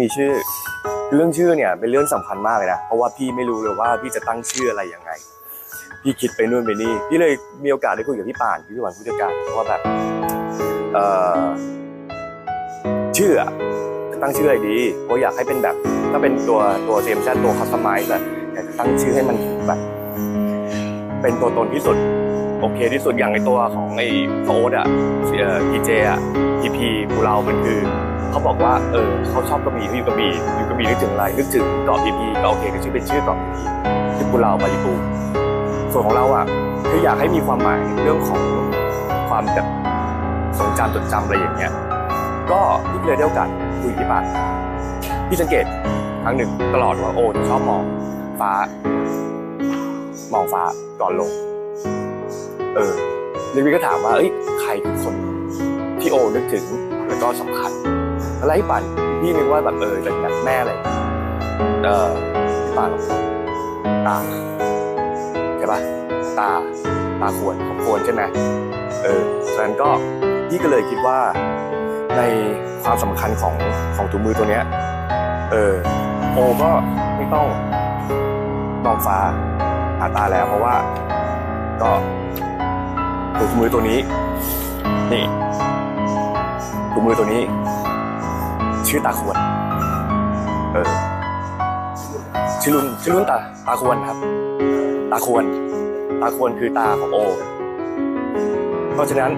มีชื่อเรื่องชื่อเนี่ยเป็นเรื่องสำคัญมากเลยนะเพราะว่าพี่ไม่รู้เลยว่าพี่จะตั้งชื่ออะไรยังไง พี่คิดไปนู่นไปนี่พี่เลยมีโอกาสได้คุยกับพี่ป่านพี่ป่านผู้จัดการว่าแบบเอ่อชื่อตั้งชื่ออะไรดีเพราะอยากให้เป็นแบบถ้าเป็นตัวตัวเซมชันตัวคัสตอมไมซ์อะอยากจะตั้งชื่อให้มันแบบเป็นตัวตนที่สุดโอเคที่สุดอย่างในตัวของไอ้โฟร์อะเอ่อพีเจอะพีพีภูเรามันคือ เขาบอกว่าเออเขาชอบกระบี่เขาอยู่กระบี่อยู่กระบี่นึกถึงอะไรนึกถึงเกาะพีพีเก็โอเคก็ชื่อเป็นชื่อเกาะพีพีชื่อภูเรามาริบูส่วนของเราอะคืออยากให้มีความหมายเรื่องของความแบบทรงจำจดจำอะไรอย่างเงี้ยก็พี่เลยได้โอกาสคุยกับพี่ปานพี่สังเกตครั้งหนึ่งตลอดว่าโอ้จะชอบมองฟ้า มองฟ้าก่อนลง เออล้วพี่ก็ถามว่าเอ้ยใครคือคนที่โอนึกถึงแล้วก็สำคัญ อะไร่ปั่นพี่นึกว่าแบบเออจะแบบแม่อะไรเออพี่ปั่นบอกตาใช่ปะตาตาควรของควรใช่ไหมเออฉะนั้นก็พี่ก็เลยคิดว่าในความสำคัญของของถุงมือตัวเนี้ยเออโอก็ไม่ต้องมองฟ้าหาตาแล้วเพราะว่าก็ถุงมือตัวนี้ นี่ถุงมือตัวนี้ ชื่อตาควร เออ ชื่อรุ่นชื่อรุ่นตาตาควรครับ ตาควร ตาควรคือตาของโอ เพราะฉะนั้น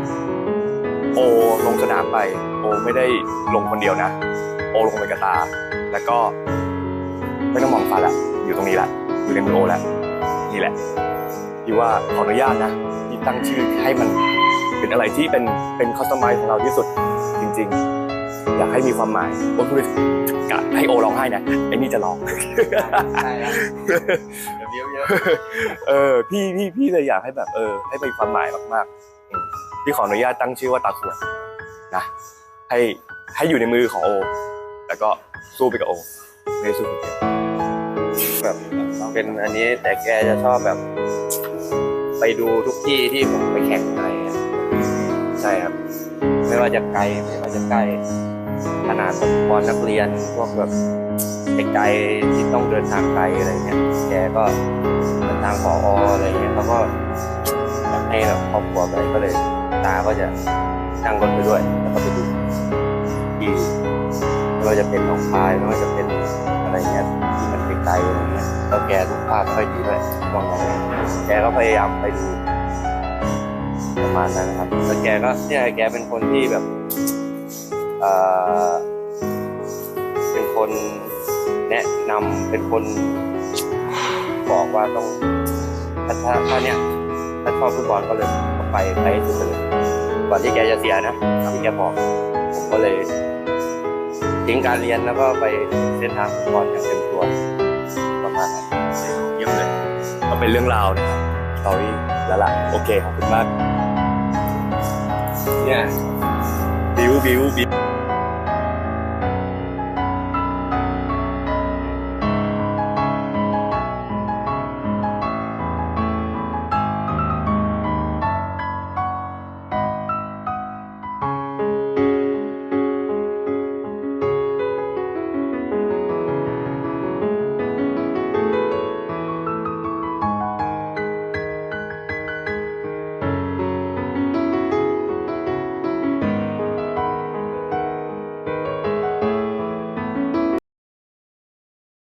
โอลงสนามไป โอไม่ได้ลงคนเดียวนะ โอลงไปกับตา แล้วก็ไม่ต้องมองฟ้าละ อยู่ตรงนี้ละ อยู่ในมือโอแล้วนี่แหละที่ว่าขออนุญาตนะที่ตั้งชื่อให้มันเป็นอะไรที่เป็นเป็นคอสตอมไมของเราที่สุดจริง ๆ อยากให้มีความหมายโอ้คือกัดให้โอร้องไห้นะไอ้นี่จะร้องใช่ครับเดี๋ยวเยอะเยอะเออพี่พี่พี่เลยอยากให้แบบเออ ให้มีความหมายมากๆอืมพี่ขออนุญาตตั้งชื่อว่าตาขวดนะให้ให้อยู่ในมือของโอ แล้วก็สู้ไปกับโอไม่ได้สู้คนเดียวแบบเป็นอันนี้แต่แกจะชอบแบบ ไปดูทุกที่ที่ผมไปแข่งอะไรอะใช่ครับ ไม่ว่าจะไกลไม่ว่าจะใกล้ขนาดบอลนักเรียนพวกแบบไกลที่ต้องเดินทางไกลอะไรเงี้ยแกก็เดินทางขออะไรเงี้ยเขาก็อยากให้แบบครอบครัวไปก็เลยตาก็จะนั่งรถไปด้วยแล้วก็ไปดูที่ไม่ว่าจะเป็นหนองคายไม่ว่าจะเป็นอะไรเงี้ยที่มันไกลๆอะไรเงี้ยแล้วแกทุกภาพค่อยดีด้วยช่วงนั้นแกก็พยายามไปดู ประมาณนั้นนะครับแล้วแกก็เนี่ยแกเป็นคนที่แบบเอ่อเป็นคนแนะนำเป็นคนบอกว่าต้องถ้าถ้าถ้าเนี่ยถ้าชอบฟุตบอลก็เลยก็ไปไปให้สุดเลยก่อนที่แกจะเสียนะที่แกบอกผมก็เลยทิ้งการเรียนแล้วก็ไปเส้นทางฟุตบอลอย่างเต็มตัวประมาณนั้นเยี่ยมเลยก็เป็นเรื่องราวนะครับสตอรี่แล้วล่ะโอเคขอบคุณมาก เนี่ยบิวบิวบิว